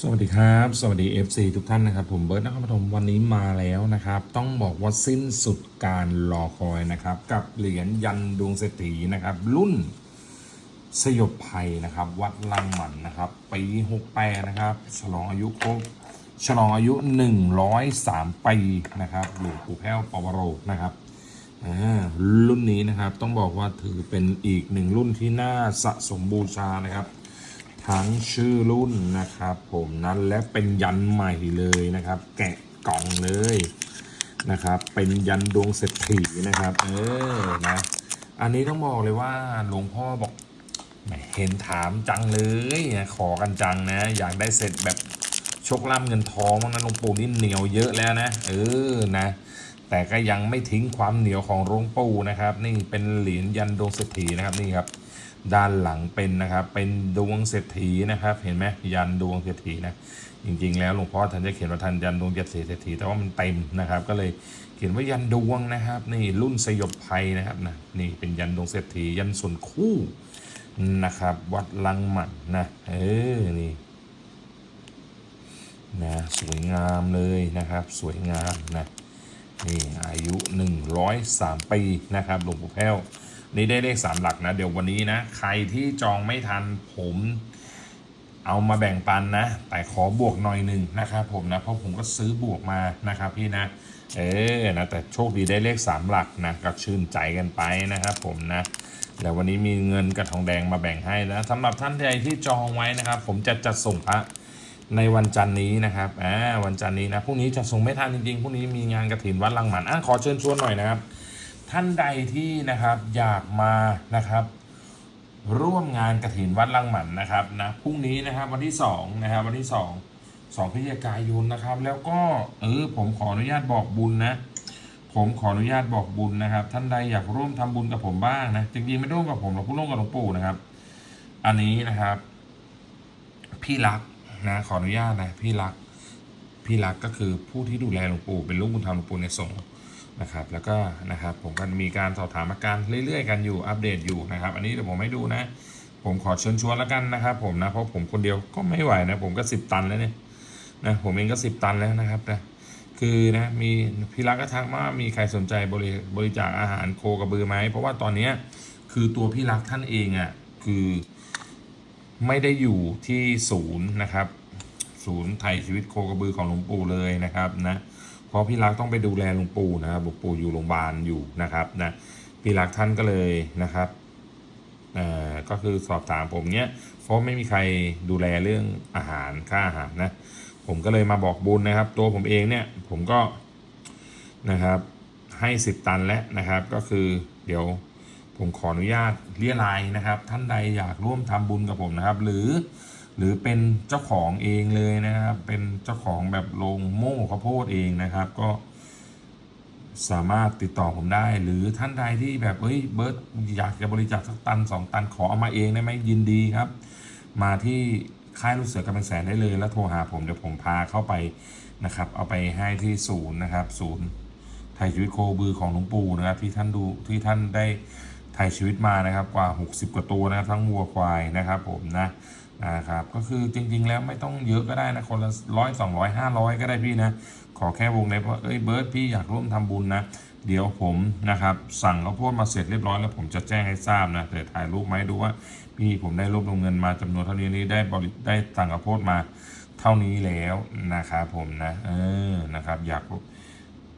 สวัสดีครับ สวัสดี FC ทุกท่านนะครับ ผมเบิร์ตนครปฐมวันนี้มาแล้วนะครับ ต้องบอกว่าสิ้นสุดการรอคอยนะครับ กับเหรียญยันดวงเศรษฐีนะครับ รุ่นสยบภัยนะครับ วัดลังหมันนะครับ ปี68นะครับ ฉลองอายุครบฉลองอายุ 103 ปีนะครับหลวงปู่แพ้วปวโรนะครับอ่ารุ่นนี้นะครับต้องบอกว่าถือเป็นอีกหนึ่งรุ่นที่น่าสะสมบูชานะครับ ทั้งชื่อรุ่นนะครับผมนั้นและเป็นยันใหม่เลยนะครับ แกะกล่องเลยนะครับ เป็นยันดวงเศรษฐีนะครับ เออนะอันนี้ต้องบอกเลยว่าหลวงพ่อบอกเห็นถามจังเลยขอกันจังนะ อยากได้เสร็จแบบชคล่ำเงินทองมั้งนะหลวงปู่นี่เหนียวเยอะแล้วนะ เออนะ แต่ก็ยังไม่ทิ้งความเหนียวของหลวงปู่นะครับ นี่เป็นเหรียญยันดวงเศรษฐีนะครับนี่ครับ ด้านหลังเป็นนะครับเป็นดวงเศรษฐีนะครับ เห็นไหมยันดวงเศรษฐีนะจริงๆ แล้วหลวงพ่อท่านจะเขียนว่าท่านยันดวงเศรษฐีแต่ว่ามันเต็มนะครับ ก็เลยเขียนว่ายันดวงนะครับ นี่รุ่นสยบภัยนะครับนะนี่เป็นยันดวงเศรษฐียันส่วนคู่นะครับ วัดลังหมันนะเออนี่นะสวยงามเลยนะครับ สวยงามนะนี่อายุ 103 ปีนะครับหลวงปู่แพ้ว นี่ได้เลขสามหลักนะ เดี๋ยววันนี้นะ ใครที่จองไม่ทันผมเอามาแบ่งปันนะ แต่ขอบวกหน่อยหนึ่งนะครับผมนะ เพราะผมก็ซื้อบวกมานะครับพี่นะ เออนะแต่โชคดีได้เลขสามหลักนะก็ชื่นใจกันไปนะครับผมนะแล้ววันนี้มีเงินกับทองแดงมาแบ่งให้นะสำหรับท่านใดที่จองไว้นะครับ ผมจะจัดส่งพระในวันจันนี้นะครับอ่าวันจันนี้นะพรุ่งนี้จะส่งไม่ทันจริงๆพรุ่งนี้มีงานกระถินวัดลังหมันอะขอเชิญชวนหน่อยนะครับ ท่านใดที่นะครับอยากมานะครับ ร่วมงานกระถินวัดลังหมันนะครับนะพรุ่งนี้นะครับวันที่สองนะครับวันที่สองสองพฤศจิกายนนะครับ แล้วก็เออผมขออนุญาตบอกบุญนะ ผมขออนุญาตบอกบุญนะครับ ท่านใดอยากร่วมทำบุญกับผมบ้างนะจริงๆไม่ร่วมกับผมหรอกผู้ร่วมกับหลวงปู่นะครับ อันนี้นะครับ พี่รักนะขออนุญาตนะพี่รักพี่รักก็คือผู้ที่ดูแลหลวงปู่เป็นลูกบุญธรรมหลวงปู่ในสงฆ์ นะครับแล้วก็นะครับผมก็มีการสอบถามอาการเรื่อยๆกันอยู่อัปเดตอยู่นะครับ อันนี้เดี๋ยวผมให้ดูนะ ผมขอเชิญชวนแล้วกันนะครับผมนะเพราะผมคนเดียวก็ไม่ไหวนะผมก็สิบตันแล้วเนี่ยนะผมเองก็สิบตันแล้วนะครับนะคือนะมีพี่รักก็ทักมามีใครสนใจบริบริจาคอาหารโคกระบือไหมเพราะว่าตอนนี้คือตัวพี่รักท่านเองอะคือไม่ได้อยู่ที่ศูนย์นะครับ ศูนย์ไถ่ชีวิตโคกระบือของหลวงปู่เลยนะครับนะ ราะพี่รักต้องไปดูแลหลวงปู่นะครับหลวงปู่อยู่โรงพยาบาลอยู่นะครับนะพี่รักท่านก็เลยนะครับเอ่อก็คือสอบถามผมเนี้ยเพราะไม่มีใครดูแลเรื่องอาหารค่าอาหารนะ ผมก็เลยมาบอกบุญนะครับ ตัวผมเองเนี่ยผมก็นะครับให้สิบตันแล้วนะครับ ก็คือเดี๋ยวผมขออนุญาตเรียรายนะครับ ท่านใดอยากร่วมทำบุญกับผมนะครับ หรือ หรือเป็นเจ้าของเองเลยนะครับ เป็นเจ้าของแบบโรงโม่ข้าวโพดเองนะครับ ก็สามารถติดต่อผมได้ หรือท่านใดที่แบบเฮ้ยเบิร์ตอยากจะบริจาคสักตันสองตันขอเอามาเองได้ไหมยินดีครับ มาที่ค่ายลูกเสือกำลังแสนได้เลยแล้วโทรหาผมเดี๋ยวผมพาเข้าไปนะครับ เอาไปให้ที่ศูนย์นะครับศูนย์ไทยชีวิตโคบือของหลวงปู่นะครับ ที่ท่านดูที่ท่านได้ไทยชีวิตมานะครับ กว่า 60 กว่าตัวนะครับ ทั้งวัวควายนะครับผมนะ นะครับก็คือจริง ๆ แล้วไม่ต้องเยอะก็ได้นะคนละร้อยสองร้อยห้าร้อยก็ได้พี่นะ ขอแค่วงเล็บว่าเอ้ยเบิร์ดพี่อยากร่วมทำบุญนะ เดี๋ยวผมนะครับสั่งข้าวโพดมาเสร็จเรียบร้อยแล้วผมจะแจ้งให้ทราบนะแต่ถ่ายรูปไหมดูว่าพี่ผมได้รวบรวมเงินมาจำนวนเท่านี้นี้ได้บริได้สั่งข้าวโพดมาเท่านี้แล้วนะครับผมนะเออนะครับ อยาก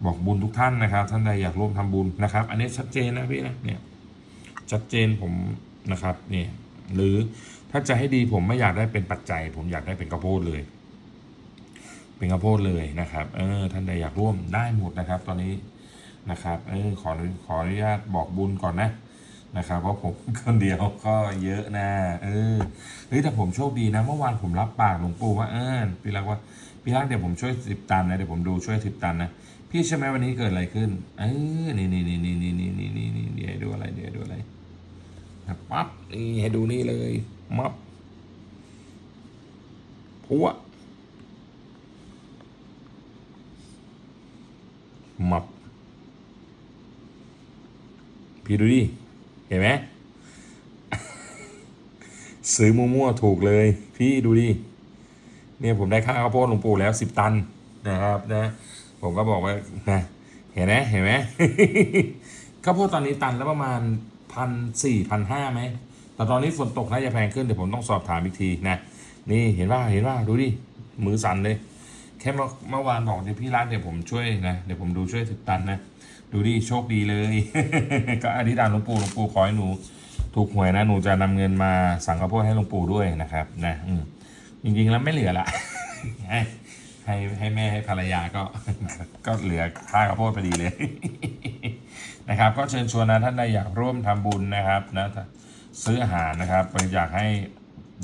บอกบุญทุกท่านนะครับ ท่านใดอยากร่วมทำบุญนะครับ อันนี้ชัดเจนนะพี่นะเนี่ยชัดเจนผมนะครับเนี่ยหรือ ถ้าจะให้ดีผมไม่อยากได้เป็นปัจจัย ผมอยากได้เป็นข้าวโพดเลย เป็นข้าวโพดเลยนะครับ เออ ท่านใดอยากร่วมได้หมดนะครับ ตอนนี้นะครับ เออขอขออนุญาตบอกบุญก่อนนะนะครับเพราะผมคนเดียวก็เยอะนะ เออเฮ้ยแต่ผมโชคดีนะ เมื่อวานผมรับปากหลวงปู่ว่าเออพี่รักว่าพี่รักเดี๋ยวผมช่วยสิบตันนะเดี๋ยวผมดูช่วยสิบตันนะพี่ใช่ไหมวันนี้เกิดอะไรขึ้น เออนี่นี่นี่นี่นี่นี่นี่นี่นี่เดี๋ยวดูอะไรเดี๋ยวดูอะไรนะปั๊บนี่ให้ดูนี่เลย มับพัวมับพี่ดูดิ เห็นไหมซื้อมั่วๆถูกเลย พี่ดูดิ เนี่ยผมได้ค่าข้าวโพดหลวงปู่แล้วสิบตันนะครับนะ ผมก็บอกว่านะเห็นไหมเห็นไหมข้าวโพดตอนนี้ตันแล้วประมาณพันสี่พันห้าไหม แต่ตอนนี้ฝนตกน่าจะแพงขึ้นเดี๋ยวผมต้องสอบถามอีกทีนะนี่เห็นว่าเห็นว่าดูดิมือสั่นเลยแค่เมื่อวานบอกเดี๋ยวพี่รักเดี๋ยวผมช่วยนะเดี๋ยวผมดูช่วยสิบตันนะดูดิโชคดีเลย ก็อธิษฐานหลวงปู่หลวงปู่ขอให้หนู ถูกหวยนะหนูจะนำเงินมาสั่งข้าวโพดให้หลวงปู่ด้วยนะครับนะอืจริงๆแล้วไม่เหลือละให้ให้แม่ให้ภรรยาก็ก็เหลือค่าข้าวโพดพอดีเลยนะครับ ก็เชิญชวนนะท่านใดอยากร่วมทำบุญนะครับนะ ซื้ออาหารนะครับบริจาคให้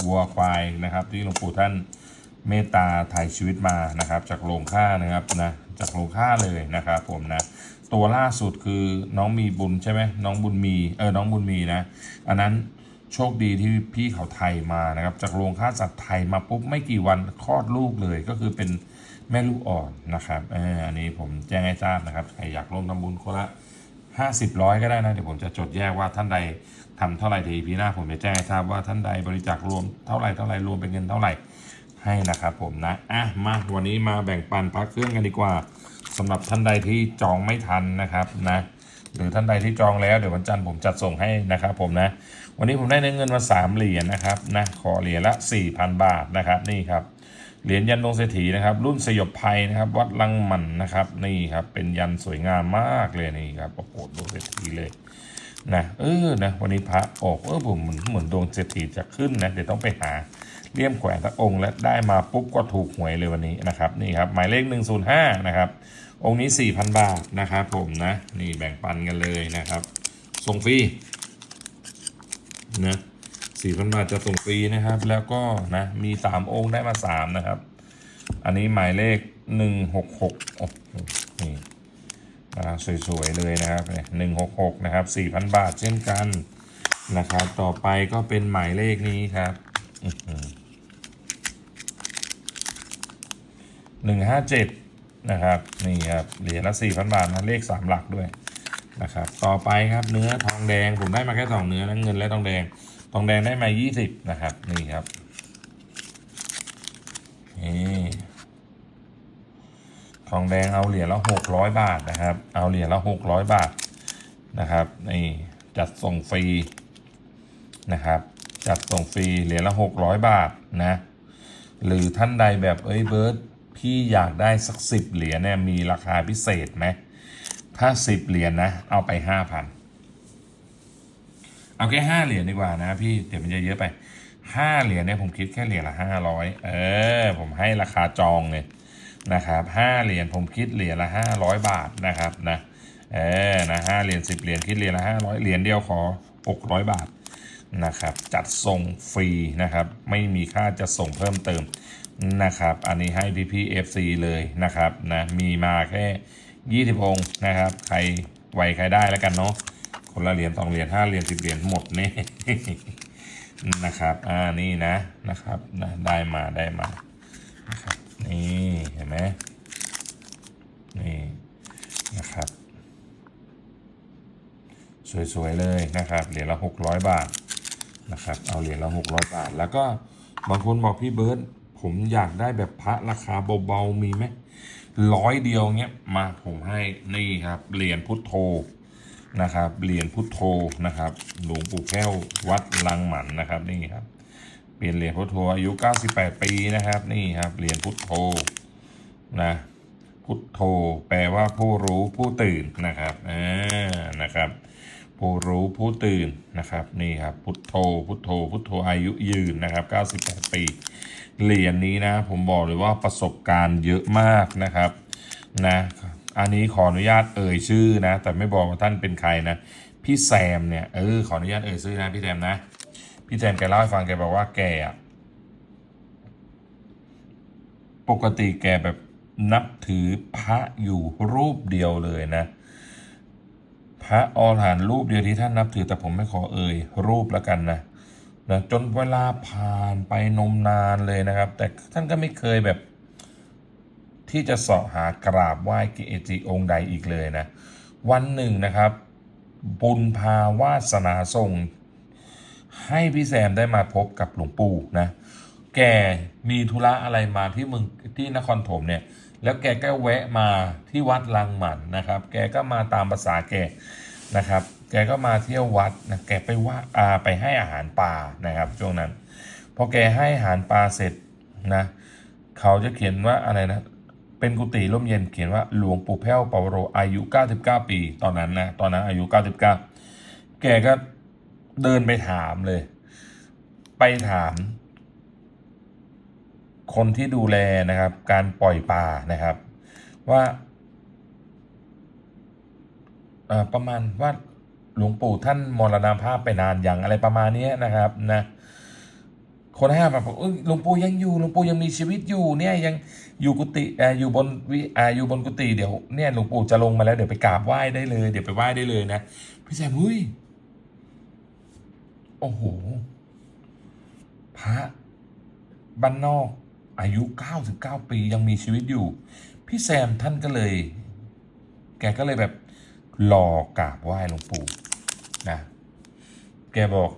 วัวควายนะครับ ที่หลวงปู่ท่านเมตตาถ่ายชีวิตมานะครับ จากโรงฆ่านะครับนะจากโรงฆ่าเลยนะครับผมนะตัวล่าสุดคือน้องมีบุญใช่ไหมน้องบุญมีเออน้องบุญมีนะอันนั้นโชคดีที่พี่เขาไทยมานะครับ จากโรงฆ่าสัตว์ไทยมาปุ๊บไม่กี่วันคลอดลูกเลยก็คือเป็นแม่ลูกอ่อนนะครับเอออันนี้ผมแจ้งให้ทราบนะครับใครอยากร่วมทำบุญคนละ ห้าสิบร้อยก็ได้นะ เดี๋ยวผมจะจดแยกว่าท่านใดทำเท่าไหร่ทีพีหน้าผมจะแจ้งให้ทราบว่าท่านใดบริจาครวมเท่าไหร่เท่าไหร่รวมเป็นเงินเท่าไหร่ให้นะครับผมนะอะมาวันนี้มาแบ่งปันพักเครื่องกันดีกว่าสำหรับท่านใดที่จองไม่ทันนะครับนะหรือท่านใดที่จองแล้วเดี๋ยววันจันทร์ผมจัดส่งให้นะครับผมนะ วันนี้ผมได้เงินมาสามเหรียญนะครับนะขอเหรียญละสี่พันบาทนะครับนี่ครับ เหรียญยันดวงเศรษฐีนะครับ รุ่นสยบภัยนะครับ วัดลังมันนะครับ นี่ครับ เป็นยันสวยงามมากเลยนี่ครับโอ้โหดวงเศรษฐีเลยนะเออนะวันนี้พระออกเออผมเหมือนเหมือนดวงเศรษฐีจะขึ้นนะเดี๋ยวต้องไปหาเลี่ยมแขวนพระองค์และได้มาปุ๊บก็ถูกหวยเลยวันนี้นะครับนี่ครับหมายเลข 105 นะครับ องค์นี้ 4,000 บาทนะครับผมนะนี่แบ่งปันกันเลยนะครับส่งฟรีนะ สี่พันบาทจะส่งฟรีนะครับ แล้วก็นะมีสามองค์ได้มาสามนะครับ อันนี้หมายเลขหนึ่งหกหกนี่นะครับสวยๆเลยนะครับหนึ่งหกหกนะครับสี่พันบาทเช่นกันนะครับ ต่อไปก็เป็นหมายเลขนี้ครับหนึ่งห้าเจ็ดนะครับนี่ครับเหรียญละสี่พันบาทนะเลขสามหลักด้วยนะครับ ต่อไปครับเนื้อทองแดงผมได้มาแค่สองเนื้อนะเงินและทองแดง ทองแดงได้มา 20 นะครับ นี่ครับ นี่ทองแดงเอาเหรียญละ 600 บาทนะครับ เอาเหรียญละ 600 บาทนะครับ นี่จัดส่งฟรีนะครับ จัดส่งฟรีเหรียญละ 600 บาทนะ หรือท่านใดแบบเอ้ยเบิร์ตพี่อยากได้สักสิบเหรียญเนี่ยมีราคาพิเศษไหมถ้าสิบเหรียญนะเอาไปห้าพัน เอาแค่ห้าเหรียญดีกว่านะพี่เดี๋ยวมันจะเยอะไปห้าเหรียญเนี่ยผมคิดแค่เหรียญละห้าร้อยเออ ผมให้ราคาจองเลยนะครับห้าเหรียญผมคิดเหรียญละห้าร้อยบาทนะครับนะเออนะห้าเหรียญสิบเหรียญคิดเหรียญละห้าร้อยเหรียญเดียวขอหกร้อยบาทนะครับจัดส่งฟรีนะครับ ไม่มีค่าจะส่งเพิ่มเติมนะครับ อันนี้ให้พี่พี่เอฟซีเลยนะครับนะมีมาแค่ยี่สิบองค์นะครับ ใครไหวใครได้แล้วกันเนาะ คนละเหรียญสองเหรียญห้าเหรียญสิบเหรียญหมดนี่นะครับอ่านี่นะนะครับนะได้มาได้มานะครับนี่เห็นไหมนี่นะครับ สวยๆเลยนะครับเหรียญละหกร้อยบาทนะครับเอาเหรียญละหกร้อยบาท แล้วก็บางคนบอกพี่เบิร์ตผมอยากได้แบบพระราคาเบาๆมีไหมร้อยเดียวเงี้ยมาผมให้นี่ครับเหรียญพุทโธ นะครับเหรียญพุทโธนะครับ หลวงปู่แก้ววัดลังหมันนะครับนี่ครับเปลี่ยนเหรียญพุทโธอายุ 98 ปีนะครับนี่ครับเหรียญพุทโธนะพุทโธแปลว่าผู้รู้ผู้ตื่นนะครับอ่านะครับ ผู้รู้ผู้ตื่นนะครับนี่ครับพุทโธพุทโธพุทโธอายุยืนนะครับ 98 ปีเหรียญนี้นะผมบอกเลยว่าประสบการณ์เยอะมากนะครับนะ อันนี้ขออนุญาตเอ่ยชื่อนะ แต่ไม่บอกว่าท่านเป็นใครนะพี่แซมเนี่ยเออขออนุญาตเอ่ยชื่อนะพี่แซมนะพี่แซมแกเล่าให้ฟังแกบอกว่าแกปกติแกแบบนับถือพระอยู่รูปเดียวเลยนะ พระอรหันต์รูปเดียวที่ท่านนับถือแต่ผมไม่ขอเอ่ยรูปแล้วกันนะนะจนเวลาผ่านไปนมนานเลยนะครับ แต่ท่านก็ไม่เคยแบบ ที่จะเสาะหากราบไหว้เอจิองค์ใดอีกเลยนะ วันหนึ่งนะครับ บุญพาวาสนาส่ง ให้พี่แซมได้มาพบกับหลวงปู่นะแกมีธุระอะไรมาที่เมึงที่นครถมเนี่ย แล้วแกก็แวะมาที่วัดลังหมันนะครับ แกก็มาตามภาษาแกนะครับ แกก็มาเที่ยววัดนะแกไปว่าอาไปให้อาหารปลานะครับช่วงนั้นพอแกให้อาหารปลาเสร็จนะ เขาจะเขียนว่าอะไรนะ เป็นกุฏิร่มเย็นเขียนว่าหลวงปู่แพ้วปวโรอายุ 99 ปี ตอนนั้นนะตอนนั้นอายุ 99 แกก็เดินไปถามเลย ไปถาม คนที่ดูแลนะครับ การปล่อยปลานะครับ ว่าประมาณว่าหลวงปู่ท่านมรณภาพไปนานอย่างอะไรประมาณนี้นะครับนะ คนให้มาบอกเอ้ยหลวงปู่ยังอยู่หลวงปู่ยังมีชีวิตอยู่เนี่ยยังอยู่กุฏิเอออยู่บนวิอ่าอยู่บนกุฏิเดี๋ยวเนี่ยหลวงปู่จะลงมาแล้วเดี๋ยวไปกราบไหว้ได้เลย เดี๋ยวไปไหว้ได้เลยนะพี่แซมเฮ้ยโอ้โห พระบ้านนอกอายุ 99 ปียังมีชีวิตอยู่ พี่แซมท่านก็เลย แกก็เลยแบบรอกราบไหว้หลวงปู่นะแกบอก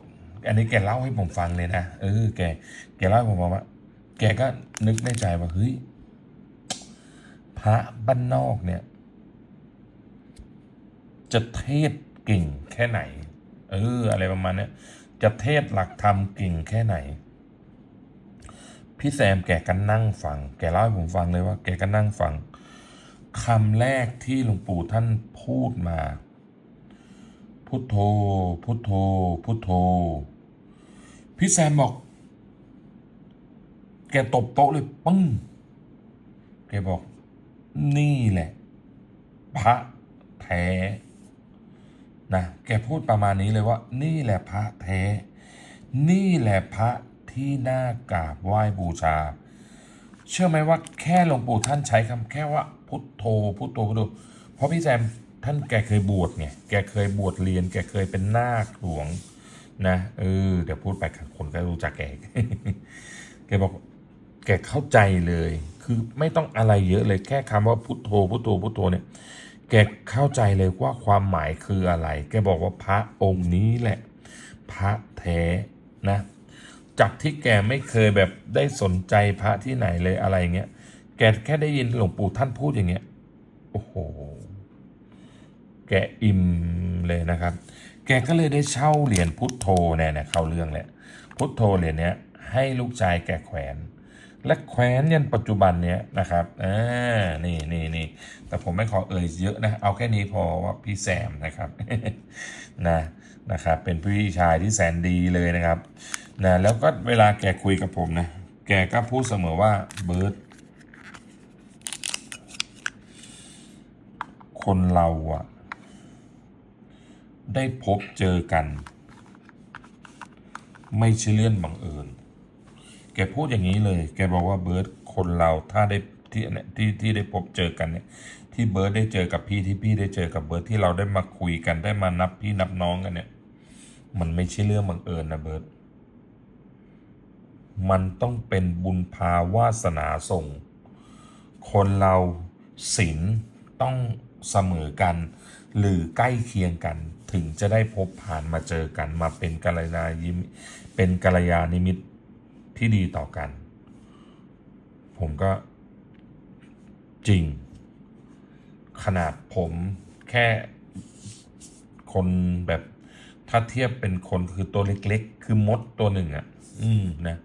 อันนี้แกเล่าให้ผมฟังเลยนะเออแกแกเล่าให้ผมฟังว่าแกก็นึกในใจว่าเฮ้ยพระบ้านนอกเนี่ย จะเทศเก่งแค่ไหน เออ อะไรประมาณเนี้ยจะเทศหลักธรรมเก่งแค่ไหน พี่แซมแกก็นั่งฟัง แกเล่าให้ผมฟังเลยว่า แกก็นั่งฟังคำแรกที่หลวงปู่ท่านพูดมา พุทโธ พุทโธ พุทโธ พี่แซมบอก แกตบโต๊ะเลยปึ้งแกบอก นี่แหละ พระแท้นะแกพูดประมาณนี้เลยว่า นี่แหละพระแท้ นี่แหละพระที่น่ากราบไหว้บูชา เชื่อไหมว่าแค่หลวงปู่ท่านใช้คำแค่ว่า พุทโธพุทโธพุทโธเพราะพี่แซมท่านแกเคยบวชไงแกเคยบวชเรียน แกเคยเป็นนาคหลวง นะเออเดี๋ยวพูดไปคนก็รู้จักแกแกบอกแกเข้าใจเลย คือไม่ต้องอะไรเยอะเลยแค่คำว่าพุทโธพุทโธพุทโธเนี่ย แกเข้าใจเลยว่าความหมายคืออะไร แกบอกว่าพระองค์นี้แหละ พระแท้นะ จากที่แกไม่เคยแบบได้สนใจพระที่ไหนเลยอะไรเงี้ย แกแค่ได้ยินหลวงปู่ท่านพูดอย่างเงี้ย โอ้โห แกอิ่มเลยนะครับ แกก็เลยได้เช่าเหรียญพุทโธเนี่ยนะเข้าเรื่องแหละพุทโธเหรียญเนี้ยให้ลูกชายแกแขวน และแขวนยันปัจจุบันเนี้ยนะครับอ่านี่นี่นี่แต่ผมไม่ขอเอ่ยเยอะนะ เอาแค่นี้พอว่าพี่แซมนะครับนะนะครับ เป็นพี่ชายที่แสนดีเลยนะครับนะแล้วก็เวลาแกคุยกับผมนะแกก็พูดเสมอว่าเบิร์ตคนเราอะ ได้พบเจอกัน ไม่ใช่เรื่องบังเอิญแกพูดอย่างนี้เลย แกบอกว่าเบิร์ตคนเราถ้าได้ที่นี่ที่ที่ได้พบเจอกันเนี่ย ที่เบิร์ตได้เจอกับพี่ที่พี่ได้เจอกับเบิร์ตที่เราได้มาคุยกันได้มานับพี่นับน้องกันเนี่ย มันไม่ใช่เรื่องบังเอิญนะเบิร์ตมันต้องเป็นบุญพาวาสนาส่ง คนเราศีลต้องเสมอกัน หรือใกล้เคียงกัน ถึงจะได้พบผ่านมาเจอกันมาเป็นกัลยาณยิมเป็นกัลยาณิมิตรที่ดีต่อกัน ผมก็จริง ขนาดผมแค่คนแบบถ้าเทียบเป็นคนคือตัวเล็กๆ คือมดตัวหนึ่งอะ่ะ อืมนะ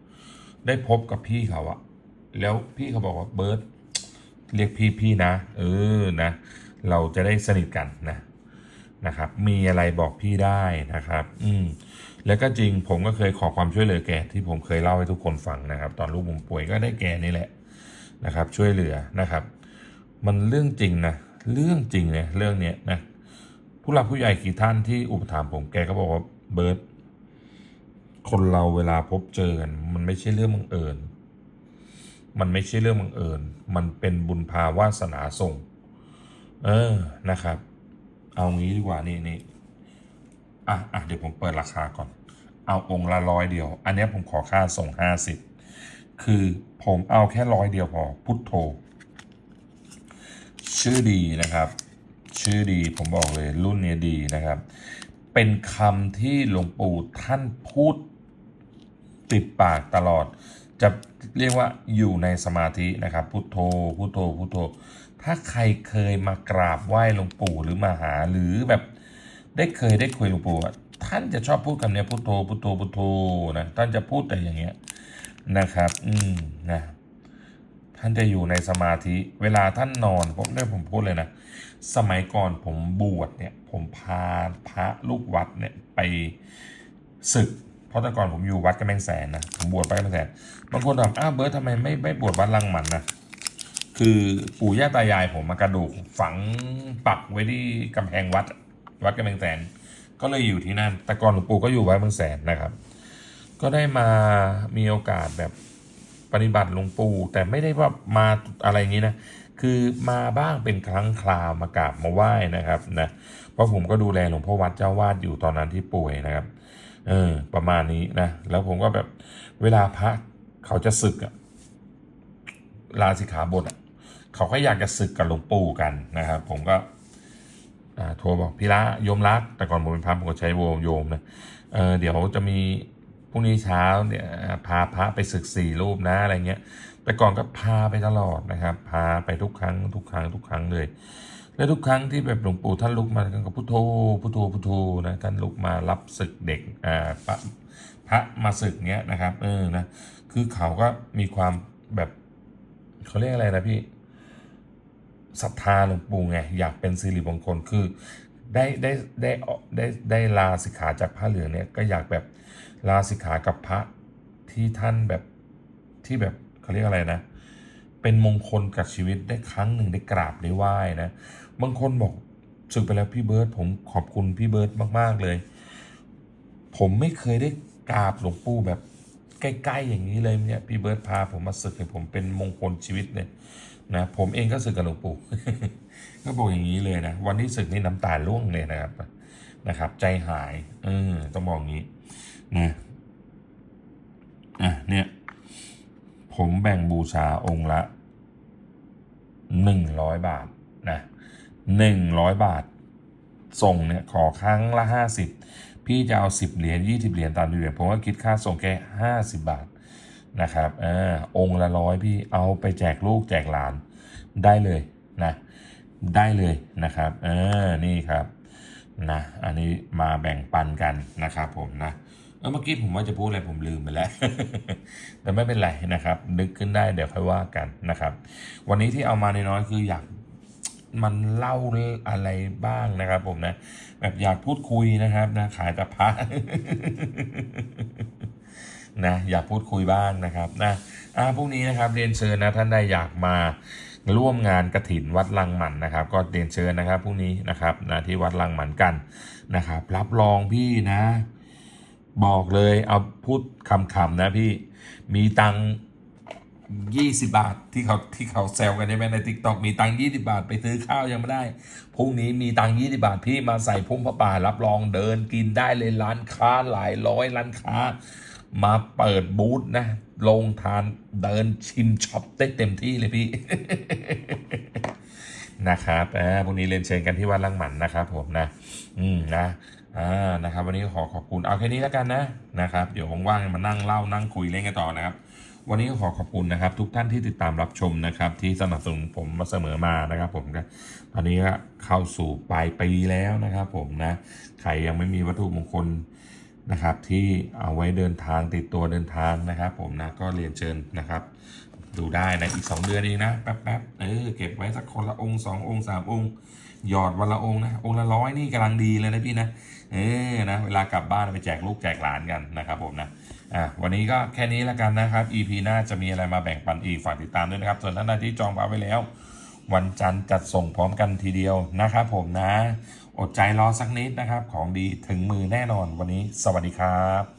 ได้พบกับพี่เขาอะแล้วพี่เขาบอกว่าเบิร์ตเรียกพี่พี่นะ เออนะ เราจะได้สนิทกันนะ นะครับ มีอะไรบอกพี่ได้นะครับ อืมแล้วก็จริงผมก็เคยขอความช่วยเหลือแกที่ผมเคยเล่าให้ทุกคนฟังนะครับ ตอนลูกผมป่วยก็ได้แกนี่แหละนะครับ ช่วยเหลือนะครับ มันเรื่องจริงนะเรื่องจริงเลยเรื่องเนี้ยนะผู้หลักผู้ใหญ่กี่ท่านที่อุปถัมภ์ผมแกก็บอกว่าเบิร์ตคนเราเวลาพบเจอกันมันไม่ใช่เรื่องบังเอิญ มันไม่ใช่เรื่องบังเอิญ มันเป็นบุญพาวาสนาส่ง เออนะครับ เอางี้ดีกว่านี่นี่อะอะเดี๋ยวผมเปิดราคาก่อน เอาองค์ละร้อยเดียว อันนี้ผมขอค่าส่งห้าสิบคือผมเอาแค่ร้อยเดียวพอพุทโธชื่อดีนะครับ ชื่อดีผมบอกเลยรุ่นเนี้ยดีนะครับ เป็นคำที่หลวงปู่ท่านพูดติดปากตลอด จะเรียกว่าอยู่ในสมาธินะครับ พุทโธพุทโธพุทโธ ถ้าใครเคยมากราบไหว้หลวงปู่หรือมาหาหรือแบบได้เคยได้คุยหลวงปู่ท่านจะชอบพูดคำนี้พุทโธพุทโธพุทโธนะท่านจะพูดแต่อย่างเงี้ยนะครับ อืมนะท่านจะอยู่ในสมาธิเวลาท่านนอนผมได้ผมพูดเลยนะ สมัยก่อนผมบวชเนี่ย ผมพาพระลูกวัดเนี่ยไปศึก เพราะแต่ก่อนผมอยู่วัดกำแพงแสนนะผมบวชวัดกำแพงแสนบางคนถามอ้าวเบิร์ตทำไมไม่ไม่บวชวัดลังหมันนะ คือปู่ย่าตายายผมมากระดูกฝังปักไว้ที่กำแพงวัด วัดกำแพงแสน ก็เลยอยู่ที่นั่น แต่ก่อนหลวงปู่ก็อยู่วัดกำแพงแสนนะครับ ก็ได้มามีโอกาสแบบปฏิบัติหลวงปู่แต่ไม่ได้ว่ามาอะไรอย่างนี้นะคือมาบ้างเป็นครั้งคราวมากราบมาไหว้นะครับนะเพราะผมก็ดูแลหลวงพ่อวัดเจ้าวาดอยู่ตอนนั้นที่ป่วยนะครับ เออ ประมาณนี้นะแล้วผมก็แบบเวลาพระเขาจะศึกอะลาสิกขาบทอะ เขาก็อยากจะศึกกับหลวงปู่กันนะครับ ผมก็โทรบอกพี่ละโยมรัก แต่ก่อนผมเป็นพระผมก็ใช้โวโยมนะเเดี๋ยวจะมีพรุ่งนี้เช้าเนี่ยพาพระไปศึกสี่รูปนะอะไรเงี้ย แต่ก่อนก็พาไปตลอดนะครับ พาไปทุกครั้งทุกครั้งทุกครั้งเลย และทุกครั้งที่แบบหลวงปู่ท่านลุกมาท่านก็พุทโธพุทโธพุทโธนะท่านลุกมารับศึกเด็กอ่าพระพระมาศึกเงี้ยนะครับ เออนะคือเขาก็มีความแบบเขาเรียกอะไรนะพี่ ศรัทธาหลวงปู่ไงอยากเป็นสิริมงคลคือได้ได้ได้ได้ได้ลาสิกขาจากพระเหลืองเนี่ยก็อยากแบบลาสิกขากับพระที่ท่านแบบที่แบบเขาเรียกอะไรนะ เป็นมงคลกับชีวิตได้ครั้งหนึ่งได้กราบได้ไหว้นะบางคนบอกสึกไปแล้วพี่เบิร์ตผมขอบคุณพี่เบิร์ตมาก ๆ เลย ผมไม่เคยได้กราบหลวงปู่แบบใกล้ ๆ อย่างนี้เลยเนี่ยพี่เบิร์ตพาผมมาศึกเนี่ยผมเป็นมงคลชีวิตเลย นะผมเองก็ศึกกับหลวงปู่ก็บอกอย่างนี้เลยนะวันที่ศึกนี่น้ำตาร่วงเลยนะครับนะครับ ใจหายเออต้องบอกอย่างนี้นะอะเนี่ย ผมแบ่งบูชาองค์ละหนึ่งร้อยบาทนะหนึ่งร้อยบาท ส่งเนี่ยขอครั้งละห้าสิบพี่จะเอาสิบเหรียญยี่สิบเหรียญตามเหรียญผมก็คิดค่าส่งแค่ห้าสิบบาท นะครับอ่าองค์ละร้อยพี่เอาไปแจกลูกแจกหลานได้เลยนะได้เลยนะครับเออนี่ครับนะอันนี้มาแบ่งปันกันนะครับผมนะเออเมื่อกี้ผมว่าจะพูดอะไรผมลืมไปแล้ว แต่ไม่เป็นไรนะครับ นึกขึ้นได้เดี๋ยวค่อยว่ากันนะครับ วันนี้ที่เอามาน้อยคืออยากมันเล่าอะไรบ้างนะครับ ผมนะ แบบอยากพูดคุยนะครับนะขายแต่พระ นะอยากพูดคุยบ้างนะครับนะอ่าพรุ่งนี้นะครับเรียนเชิญนะท่านใดอยากมาร่วมงานกระถินวัดลังหมันนะครับ ก็เรียนเชิญนะครับพรุ่งนี้นะครับนะที่วัดลังหมันกันนะครับ รับรองพี่นะ บอกเลยเอาพูดคำๆนะพี่มีตังยี่สิบาทที่เขาที่เขาแซวกันใช่ไหมในทิกตอกมีตังยี่สิบาทไปซื้อข้าวยังไม่ได้พรุ่งนี้มีตังยี่สิบาทพี่มาใส่พุ่มพระป่ารับรองเดินกินได้เลยร้านค้าหลายร้อยร้านค้า มาเปิดบูธนะ ลงทานเดินชิมช็อปได้เต็มที่เลยพี่ นะครับอ่าพรุ่งนี้เรียนเชิญกันที่วัดลังหมันนะครับผมนะ อืมนะอ่านะครับ วันนี้ขอขอบคุณเอาแค่นี้แล้วกันนะนะครับ เดี๋ยวว่างๆมานั่งเล่านั่งคุยเล่นกันต่อนะครับวันนี้ก็ขอขอบคุณนะครับ ทุกท่านที่ติดตามรับชมนะครับ ที่สนับสนุนผมมาเสมอมานะครับผมก็ตอนนี้ก็เข้าสู่ปลายปีแล้วนะครับผมนะใครยังไม่มีวัตถุมงคล นะครับที่เอาไว้เดินทางติดตัวเดินทางนะครับ ผมนะก็เรียนเชิญนะครับ ดูได้นะอีก 2 เดือนเองนะแป๊บๆเออเก็บไว้สักคนละองค์สององค์สามองค์หยอดวันละองค์นะองค์ละร้อยนี่กำลังดีเลยนะพี่นะเออนะเวลากลับบ้านไปแจกลูกแจกหลานกันนะครับผมนะอะวันนี้ก็แค่นี้แล้วกันนะครับ EP หน้าจะมีอะไรมาแบ่งปันอีกฝากติดตามด้วยนะครับ ส่วนท่านใดที่จองพาไว้แล้ว วันจันทร์จัดส่งพร้อมกันทีเดียวนะครับผมนะ อดใจรอสักนิดนะครับ ของดีถึงมือแน่นอนวันนี้ สวัสดีครับ